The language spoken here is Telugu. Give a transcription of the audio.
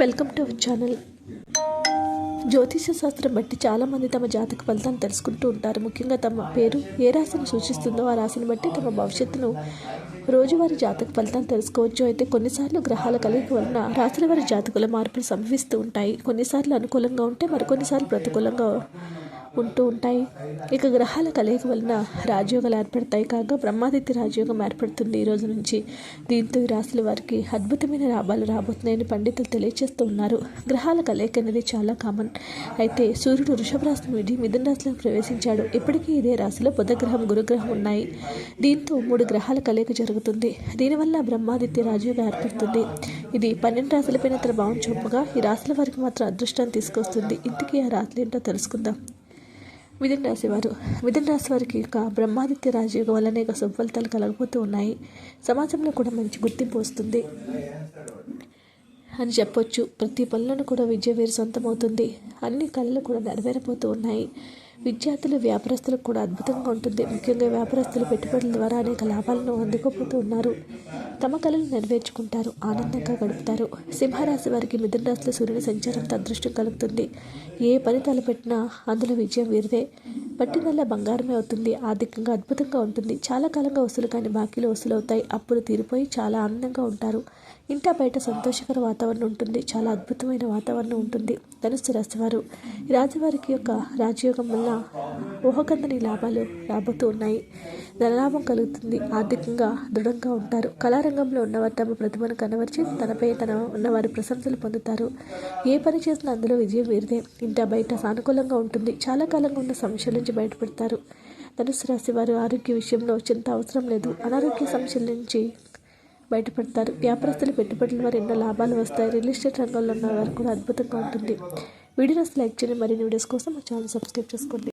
Welcome to our channel. జ్యోతిష శాస్త్రం బట్టి చాలామంది తమ జాతక ఫలితాన్ని తెలుసుకుంటూ ఉంటారు. ముఖ్యంగా తమ పేరు ఏ రాశిని సూచిస్తుందో ఆ రాశిని బట్టి తమ భవిష్యత్తును రోజువారి జాతక ఫలితాన్ని తెలుసుకోవచ్చు. అయితే కొన్నిసార్లు గ్రహాల కలయిక వలన రాశుల వారి జాతకుల మార్పులు సంభవిస్తూ ఉంటాయి. కొన్నిసార్లు అనుకూలంగా ఉంటే మరికొన్నిసార్లు ప్రతికూలంగా ఉంటూ ఉంటాయి. ఇక గ్రహాల కలయిక వలన రాజయోగాలు ఏర్పడతాయి కాగా బ్రహ్మాదిత్య రాజయోగం ఏర్పడుతుంది ఈ రోజు నుంచి. దీంతో ఈ రాశుల వారికి అద్భుతమైన లాభాలు రాబోతున్నాయని పండితులు తెలియజేస్తూ ఉన్నారు. గ్రహాల కలయిక అనేది చాలా కామన్. అయితే సూర్యుడు వృషభ రాశి నుండి మిథున రాశిలో ప్రవేశించాడు. ఇప్పటికీ ఇదే రాశిలో బుధగ్రహం గురుగ్రహం ఉన్నాయి. దీంతో మూడు గ్రహాల కలయిక జరుగుతుంది. దీనివల్ల బ్రహ్మాదిత్య రాజయోగం ఏర్పడుతుంది. ఇది పన్నెండు రాశులపైన తన భావం చూపగా ఈ రాశుల వారికి మాత్రం అదృష్టాన్ని తీసుకొస్తుంది. ఇంటికి ఆ రాత్రి ఏంటో తెలుసుకుందాం. మిథున రాశివారు మిథున రాశి వారికి యొక్క బ్రహ్మాదిత్య రాజయోగం వల్ల అనేక శుభఫలితాలు కలగబోతూ ఉన్నాయి సమాజంలో కూడా మంచి గుర్తింపు వస్తుంది అని చెప్పొచ్చు. ప్రతి పనులను కూడా విద్య వీరి సొంతమవుతుంది. అన్ని కళలు కూడా నెరవేరబోతూ ఉన్నాయి. విద్యార్థులు వ్యాపారస్తులకు కూడా అద్భుతంగా ఉంటుంది. ముఖ్యంగా వ్యాపారస్తులు పెట్టుబడుల ద్వారా అనేక లాభాలను అందుకోబోతూ ఉన్నారు. తమ కళలు నెరవేర్చుకుంటారు ఆనందంగా గడుపుతారు. సింహరాశి వారికి మిథున రాశిలో సూర్యుని సంచారంతో అదృష్టం కలుగుతుంది. ఏ పని తలపెట్టినా అందులో విజయం వీరిదే. పట్టినల్లా బంగారమే అవుతుంది. ఆర్థికంగా అద్భుతంగా ఉంటుంది. చాలా కాలంగా వసూలు కానీ బాకీలు వసూలు అవుతాయి అప్పులు తీరిపోయి చాలా ఆనందంగా ఉంటారు. ఇంట బయట సంతోషకర వాతావరణం ఉంటుంది. చాలా అద్భుతమైన వాతావరణం ఉంటుంది. ధనుస్సు రాశివారు ఈ రాజువారికి యొక్క రాజయోగం వల్ల ఊహకందని లాభాలు రాబోతూ ఉన్నాయి. ధనలాభం కలుగుతుంది. ఆర్థికంగా దృఢంగా ఉంటారు. కళారంగంలో ఉన్నవారు తమ ప్రతిభను కనబరిచి తనపై తన ఉన్నవారు ప్రశంసలు పొందుతారు. ఏ పని చేసినా అందులో విజయం వీరిదే ఇంట బయట సానుకూలంగా ఉంటుంది. చాలా కాలంగా ఉన్న సమస్యల నుంచి బయటపడతారు. ధనుసు రాశి వారు ఆరోగ్య విషయంలో చింత అవసరం లేదు. అనారోగ్య సమస్యల నుంచి బయటపడతారు. వ్యాపారస్తులు పెట్టుబడుల వారు ఎన్నో లాభాలు వస్తాయి. రియల్ ఎస్టేట్ రంగంలో ఉన్న వారు కూడా అద్భుతంగా ఉంటుంది. వీడియోస్ లైక్ చేయండి. మరిన్ని వీడియోస్ కోసం మా ఛానల్ సబ్స్క్రైబ్ చేసుకోండి.